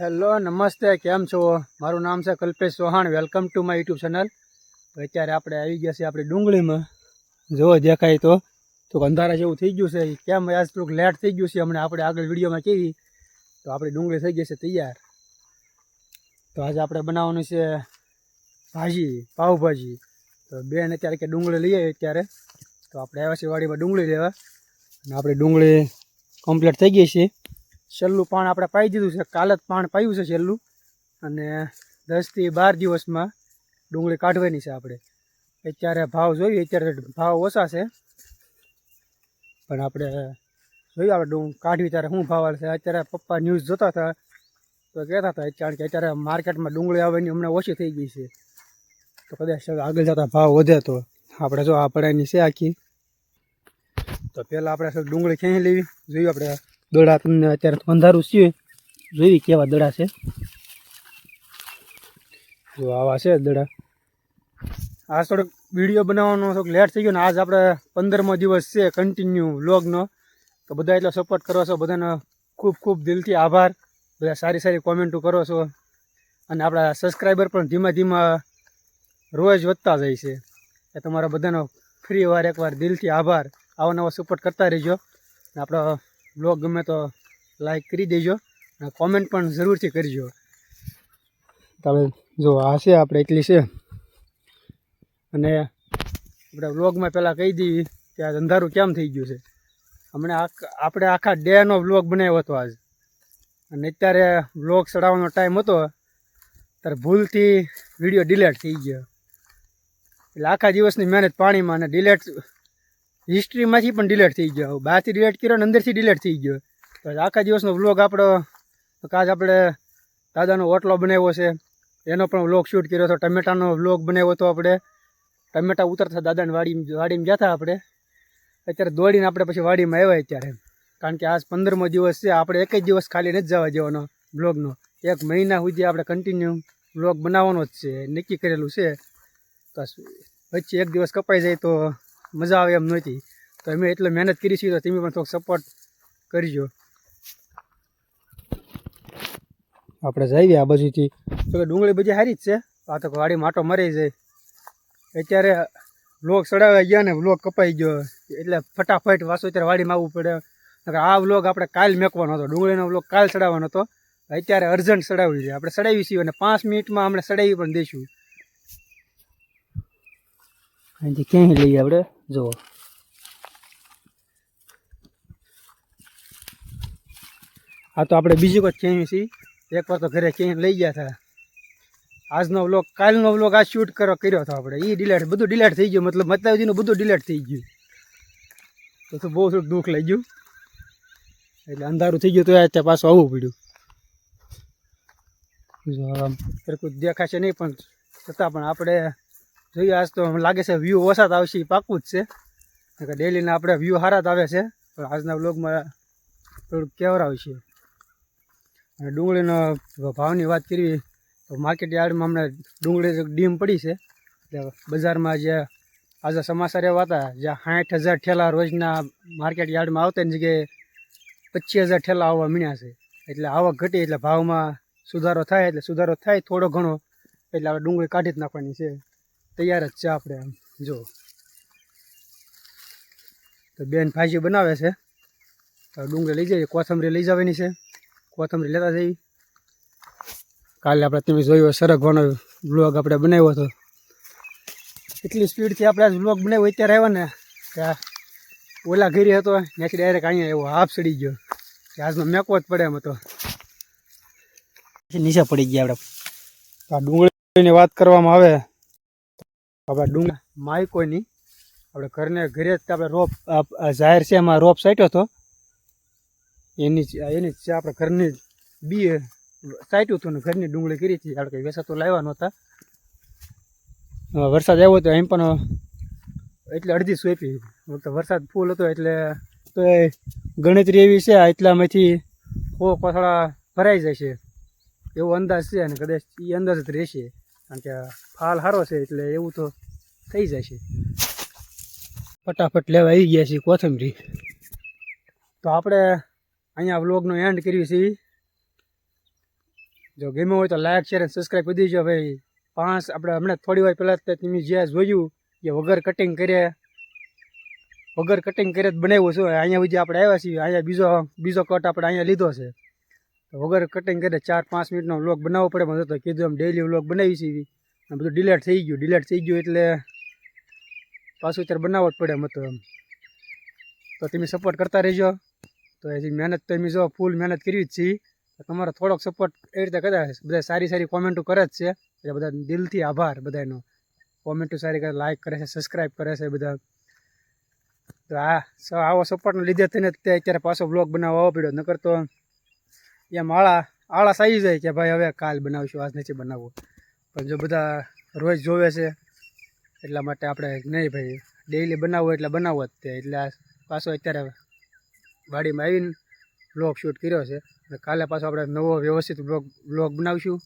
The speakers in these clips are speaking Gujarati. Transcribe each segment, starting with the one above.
હેલો, નમસ્તે, કેમ છો? મારું નામ છે Kalpesh Chauhan. Welcome to my YouTube channel અત્યારે આપણે આવી ગયા છીએ આપણી ડુંગળીમાં. જો દેખાય તો. તો અંધારા જેવું થઈ ગયું છે. કેમ આજ થોડુંક લેટ થઈ ગયું છે? હમણાં આપણે આગળ વિડીયોમાં કેવી? તો આપણી ડુંગળી થઈ ગઈ છે તૈયાર. તો આજે આપણે બનાવવાનું છે ભાજી પાઉંભાજી તો બેન અત્યારે કે ડુંગળી લઈએ અત્યારે. તો આપણે આવ્યા છીએ વાડીમાં ડુંગળી લેવા. અને આપણી ડુંગળી કમ્પ્લીટ થઈ ગઈ છે. છેલ્લું પાણ આપણે પાઈ દીધું છે. કાલે જ પાણ પાયું છે છેલ્લું. અને દસથી બાર દિવસમાં ડુંગળી કાઢવાની છે આપણે. અત્યારે ભાવ જોઈએ, અત્યારે ભાવ ઓછા છે. પણ આપણે જોઈએ, આપણે ડુંગ કાઢવી ત્યારે શું ભાવ છે. અત્યારે પપ્પા ન્યૂઝ જોતા હતા, તો કહેતા હતા કારણ કે અત્યારે માર્કેટમાં ડુંગળી આવવાની હમણાં ઓછી થઈ ગઈ છે. તો કદાચ આગળ જતા ભાવ વધે તો આપણે જો આ પડાયની છે આખી. તો પહેલાં આપણે ડુંગળી ખેંચી લેવી? જોઈએ આપણે દડા તમને અત્યારે તો અંધારું છે જોઈ કેવા દડા છે. જો આવા છે દડા. આ થોડોક વીડિયો બનાવવાનો થોડોક લેટ થઈ ગયો ને આજ આપણે પંદરમો દિવસ છે કન્ટિન્યુ વ્લોગનો તો બધા એટલો સપોર્ટ કરો છો, બધાનો ખૂબ ખૂબ દિલથી આભાર. બધા સારી સારી કોમેન્ટો કરો છો. અને આપણા સબસ્ક્રાઈબર પણ ધીમા ધીમા રોજ વધતા જાય છે. એ તમારા બધાનો ફ્રી વાર એકવાર દિલથી આભાર. આવો નવો સપોર્ટ કરતા રહેજો. આપણો બ્લોગ ગમે તો લાઈક કરી દેજો અને કોમેન્ટ પણ જરૂરથી કરજો. તમે જો આ છે આપણે એટલી છે. અને આપણે બ્લોગમાં પહેલાં કહી દઈએ કે આ અંધારું કેમ થઈ ગયું છે. હમણાં આપણે આખા ડેનો બ્લોગ બનાવ્યો હતો આજ. અને અત્યારે બ્લોગ ચડાવવાનો ટાઈમ હતો. ત્યારે ભૂલથી વીડિયો ડિલેટ થઈ ગયો. એટલે આખા દિવસની મહેનત પાણીમાં અને ડિલેટ હિસ્ટ્રીમાંથી પણ ડિલેટ થઈ ગયો. બહારથી ડિલેટ કર્યો ને અંદરથી ડિલેટ થઈ ગયો. તો આખા દિવસનો વ્લોગ આપણો કાજ આપણે દાદાનો ઓટલો બનાવ્યો છે. એનો પણ વ્લોગ શૂટ કર્યો હતો. ટમેટાનો વ્લોગ બનાવ્યો હતો આપણે. ટમેટા ઉતરતા દાદાની વાડી વાડીમાં ગયા હતા આપણે. અત્યારે દોડીને આપણે પછી વાડીમાં આવ્યા અત્યારે. કારણ કે આજ પંદરમો દિવસ છે. આપણે એક જ દિવસ ખાલી નથી જવા દેવાનો બ્લોગનો એક મહિના સુધી આપણે કન્ટિન્યુ બ્લોગ બનાવવાનો જ છે. નક્કી કરેલું છે. તો વચ્ચે એક દિવસ કપાઈ જાય તો મજા આવે એમ નહોતી. તો અમે એટલે મહેનત કરી છે તો તમે પણ થોડોક સપોર્ટ કરજો. આપણે જઈએ આ બાજુથી. તો ડુંગળી બધી સારી જ છે. આ તો વાડી માટો મરી જાય. અત્યારે વ્લોગ ચડાવ્યા ગયા ને વ્લોગ કપાઈ ગયો. એટલે ફટાફટ વાસો અત્યારે વાડીમાં આવવું પડે. આ વ્લોગ આપણે કાલ મેકવાનો હતો. ડુંગળીનો વ્લોગ કાલ ચડાવવાનો હતો. અત્યારે અર્જન્ટ ચડાવી છે. આપણે ચડાવી છીએ અને પાંચ મિનિટમાં આપણે ચડાવી પણ દઈશું. અહીંથી ક્યાંય લઈએ આપણે? જુઓ આ તો આપણે બીજી કોઈ ચેન્જ છીએ એકવાર તો ઘરે ચેન્જ લઈ ગયા હતા આજનો વ્લોગ કાલનો વ્લોગ આ શૂટ કરો, કર્યો હતો આપણે. એ ડિલેટ બધું ડિલેટ થઈ ગયું. મતલબ મતલબજીનું બધું ડિલેટ થઈ ગયું. તો તો બહુ થોડું દુઃખ લઈ ગયું એટલે અંધારું થઈ ગયું તો ત્યાં પાછું આવવું પડ્યું. સરખું દેખાશે નહીં, પણ છતાં પણ આપણે જોઈએ, આજ તો લાગે છે વ્યૂ ઓછા જ આવશે એ પાકું જ છે. ડેલીના આપણે વ્યૂ સારા જ આવે છે. પણ આજના બ્લોગમાં થોડુંક કેવરાવશે અને ડુંગળીનો ભાવની વાત કરવી, તો માર્કેટ યાર્ડમાં હમણાં ડુંગળી ડીમ પડી છે. એટલે બજારમાં જે આજે સમાચાર એવા હતા જ્યાં સાઠ હજાર ઠેલા રોજના માર્કેટ યાર્ડમાં આવતા એની જગ્યાએ પચીસ હજાર ઠેલા આવવા મીણ્યા છે. એટલે આવક ઘટી, એટલે ભાવમાં સુધારો થાય, એટલે સુધારો થાય થોડો ઘણો, એટલે આપણે ડુંગળી કાઢી જ નાખવાની છે. તૈયાર જ છે આપણે આમ જો. તો બેન ભાજી બનાવે છે. તો ડુંગળી લઈ જઈએ, કોથમરી લઈ જવાની છે. કોથમરી લેતા જઈએ. કાલે આપણે તમે જોયો સરગવાનો બ્લોગ આપણે બનાવ્યો હતો. એટલી સ્પીડથી આપણે આજ બ્લોગ બનાવ્યો, અત્યારે આવ્યો ને, કે ઓલા ઘેરી હતો, ત્યાંથી ડાયરેક્ટ અહીંયા એવો હાફ ચડી ગયો, કે આજનો મેકો જ પડે એમ હતો. નીચે પડી ગયા આપણે. આ ડુંગળીની વાત કરવામાં આવે. આપણે ડુંગળી માયકોની આપણે ઘરને ઘરે જ આપણે રોપ જાહેર છે એમાં રોપ સાટ્યો હતો. એની એની આપણે ઘરની બી સાટ્યું હતું ને ઘરની ડુંગળી કરી હતી. આપણે કંઈ વેસાતો લાવ્યા નહોતા. અ, વરસાદ આવ્યો હતો એમ પણ એટલે અડધી સોંપી. વરસાદ ફૂલ હતો એટલે તો એ ગણતરી એવી છે એટલામાંથી સો કોથળા ભરાઈ જશે. એવો અંદાજ છે અને કદાચ એ અંદાજ જ રહેશે. કારણ કે ફાલ સારો છે એટલે એવું તો થઈ જશે. ફટાફટ લેવા આવી ગયા છીએ કોથમરી. તો આપણે અહીંયા વ્લોગનો એન્ડ કર્યું છે. જો ગમ્યું હોય તો લાઈક શેર અને સબસ્ક્રાઈબ કરી દેજો ભાઈ. પાંચ, આપણે હમણાં થોડી વાર પહેલાં તમે જે જોયું કે વગર કટિંગ કર્યા વગર કટિંગ કરે જ બનાવ્યું છે. અહીંયા સુધી આપણે આવ્યા છીએ. અહીંયા બીજો બીજો કટ આપણે અહીંયા લીધો છે. વગર કટિંગ કરે ચાર, પાંચ મિનિટનો વ્લોગ બનાવવો પડે મને તો કીધું એમ ડેઈલી વ્લોગ બનાવી છીએ અને બધું ડિલેટ થઈ ગયું ડિલેટ થઈ ગયું એટલે પાછું અત્યારે બનાવવો જ પડે મતો એમ. તો તમે સપોર્ટ કરતા રહેજો. તો હજી મહેનત તો એમ જો ફૂલ મહેનત કરવી જ છીએ. તમારો થોડોક સપોર્ટ એ રીતે કદાચ બધા સારી સારી કોમેન્ટો કરે જ છે. એટલે બધા દિલથી આભાર બધાનો. કોમેન્ટો સારી કરે લાઈક કરે છે સબસ્ક્રાઈબ કરે છે બધા. તો આ આવો સપોર્ટને લીધે થઈને અત્યારે પાછો બ્લોગ બનાવવા આવવો પડ્યો. નકર તો એમ આળા, આળસ આવી જાય કે ભાઈ હવે કાલ બનાવશું, આજ નથી બનાવવું. પણ જો બધા રોજ જોવે છે, એટલા માટે આપણે નહીં ભાઈ ડેઈલી બનાવવું એટલે બનાવવો જ તે. એટલે પાછો અત્યારે વાડીમાં આવીને બ્લોગ શૂટ કર્યો છે. અને કાલે પાછો આપણે નવો વ્યવસ્થિત બ્લોગ બ્લોગ બનાવશું.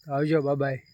તો આવજો બાય